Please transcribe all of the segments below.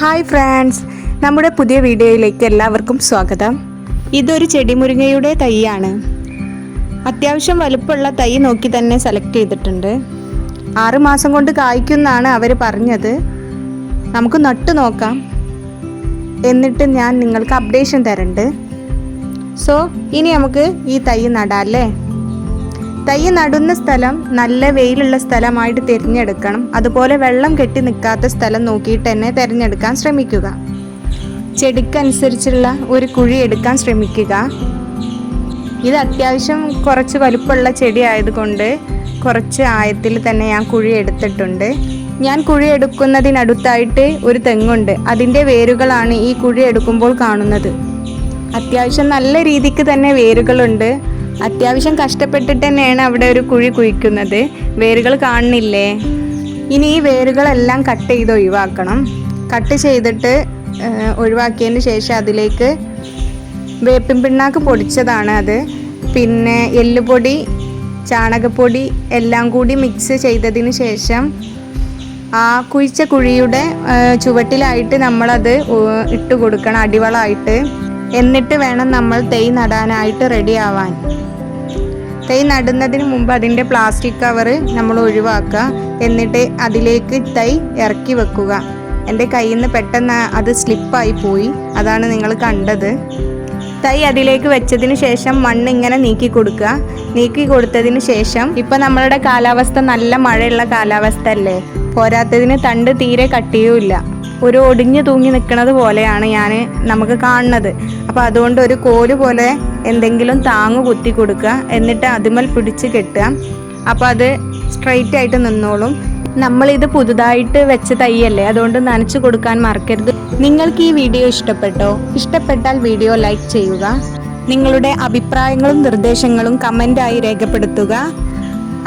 Hi friends. നമ്മുടെ പുതിയ വീഡിയോയിലേക്ക് എല്ലാവർക്കും സ്വാഗതം. ഇതൊരു ചെടിമുരിങ്ങയുടെ തൈയാണ്. അത്യാവശ്യം വലുപ്പമുള്ള തൈ നോക്കി തന്നെ സെലക്ട് ചെയ്തിട്ടുണ്ട്. ആറ് മാസം കൊണ്ട് കായ്ക്കുന്നാണ് അവർ പറഞ്ഞത്. നമുക്ക് നട്ട് നോക്കാം. എന്നിട്ട് ഞാൻ നിങ്ങൾക്ക് അപ്ഡേഷൻ തരണ്ട്. സോ ഇനി നമുക്ക് ഈ തൈ നടാം അല്ലേ? തൈ നടുന്ന സ്ഥലം നല്ല വെയിലുള്ള സ്ഥലമായിട്ട് തിരഞ്ഞെടുക്കണം. അതുപോലെ വെള്ളം കെട്ടി നിൽക്കാത്ത സ്ഥലം നോക്കിയിട്ട് തന്നെ തിരഞ്ഞെടുക്കാൻ ശ്രമിക്കുക. ചെടിക്കനുസരിച്ചുള്ള ഒരു കുഴി എടുക്കാൻ ശ്രമിക്കുക. ഇത് അത്യാവശ്യം കുറച്ച് വലുപ്പമുള്ള ചെടി ആയതുകൊണ്ട് കുറച്ച് ആയത്തിൽ തന്നെ ഞാൻ കുഴി എടുത്തിട്ടുണ്ട്. ഞാൻ കുഴി എടുക്കുന്നതിനടുത്തായിട്ട് ഒരു തെങ്ങുണ്ട്. അതിന്റെ വേരുകളാണ് ഈ കുഴി എടുക്കുമ്പോൾ കാണുന്നത്. അത്യാവശ്യം നല്ല രീതിക്ക് തന്നെ വേരുകളുണ്ട്. അത്യാവശ്യം കഷ്ടപ്പെട്ടിട്ട് തന്നെയാണ് അവിടെ ഒരു കുഴി കുഴിക്കുന്നത്. വേരുകൾ കാണുന്നില്ലേ? ഇനി ഈ വേരുകളെല്ലാം കട്ട് ചെയ്ത് ഒഴിവാക്കണം. കട്ട് ചെയ്തിട്ട് ഒഴിവാക്കിയതിന് ശേഷം അതിലേക്ക് വേപ്പിൻ പിണ്ണാക്ക് പൊടിച്ചതാണ് അത്. പിന്നെ എല്ലുപൊടി ചാണകപ്പൊടി എല്ലാം കൂടി മിക്സ് ചെയ്തതിന് ശേഷം ആ കുഴിച്ച കുഴിയുടെ ചുവട്ടിലായിട്ട് നമ്മളത് ഇട്ട് കൊടുക്കണം അടിവളമായിട്ട്. എന്നിട്ട് വേണം നമ്മൾ തൈ നടാനായിട്ട് റെഡി ആവാൻ. തൈ നടുന്നതിന് മുമ്പ് അതിന്റെ പ്ലാസ്റ്റിക് കവറ് നമ്മൾ ഒഴിവാക്കുക. എന്നിട്ട് അതിലേക്ക് തൈ ഇറക്കി വെക്കുക. എന്റെ കയ്യിൽ നിന്ന് പെട്ടെന്ന് അത് സ്ലിപ്പായി പോയി. അതാണ് നിങ്ങൾ കണ്ടത്. തൈ അതിലേക്ക് വെച്ചതിന് ശേഷം മണ്ണ് ഇങ്ങനെ നീക്കി കൊടുക്കുക. നീക്കി കൊടുത്തതിന് ശേഷം ഇപ്പോൾ നമ്മളുടെ കാലാവസ്ഥ നല്ല മഴയുള്ള കാലാവസ്ഥ അല്ലേ? പോരാത്തതിന് തണ്ട് തീരെ കട്ടിയുമില്ല. ഒരു ഒടിഞ്ഞു തൂങ്ങി നിൽക്കുന്നത് പോലെയാണ് ഞാൻ നമുക്ക് കാണുന്നത്. അപ്പോൾ അതുകൊണ്ട് ഒരു കോൽ പോലെ എന്തെങ്കിലും താങ്ങ് കുത്തി കൊടുക്കുക എന്നിട്ട് അതിമൽ പിടിച്ച് കെട്ടുക. അപ്പോൾ അത് സ്ട്രൈറ്റ് ആയിട്ട് നിന്നോളും. നമ്മളിത് പുതുതായിട്ട് വെച്ച തൈയല്ലേ അതുകൊണ്ട് നനച്ചു കൊടുക്കാൻ മറക്കരുത്. നിങ്ങൾക്ക് ഈ വീഡിയോ ഇഷ്ടപ്പെട്ടോ? ഇഷ്ടപ്പെട്ടാൽ വീഡിയോ ലൈക്ക് ചെയ്യുക. നിങ്ങളുടെ അഭിപ്രായങ്ങളും നിർദ്ദേശങ്ങളും കമന്റായി രേഖപ്പെടുത്തുക.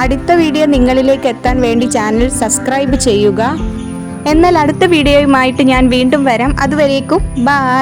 അടുത്ത വീഡിയോ നിങ്ങളിലേക്ക് എത്താൻ വേണ്ടി ചാനൽ സബ്സ്ക്രൈബ് ചെയ്യുക. എന്നാൽ അടുത്ത വീഡിയോയുമായിട്ട് ഞാൻ വീണ്ടും വരാം. അതുവരേക്കും ബൈ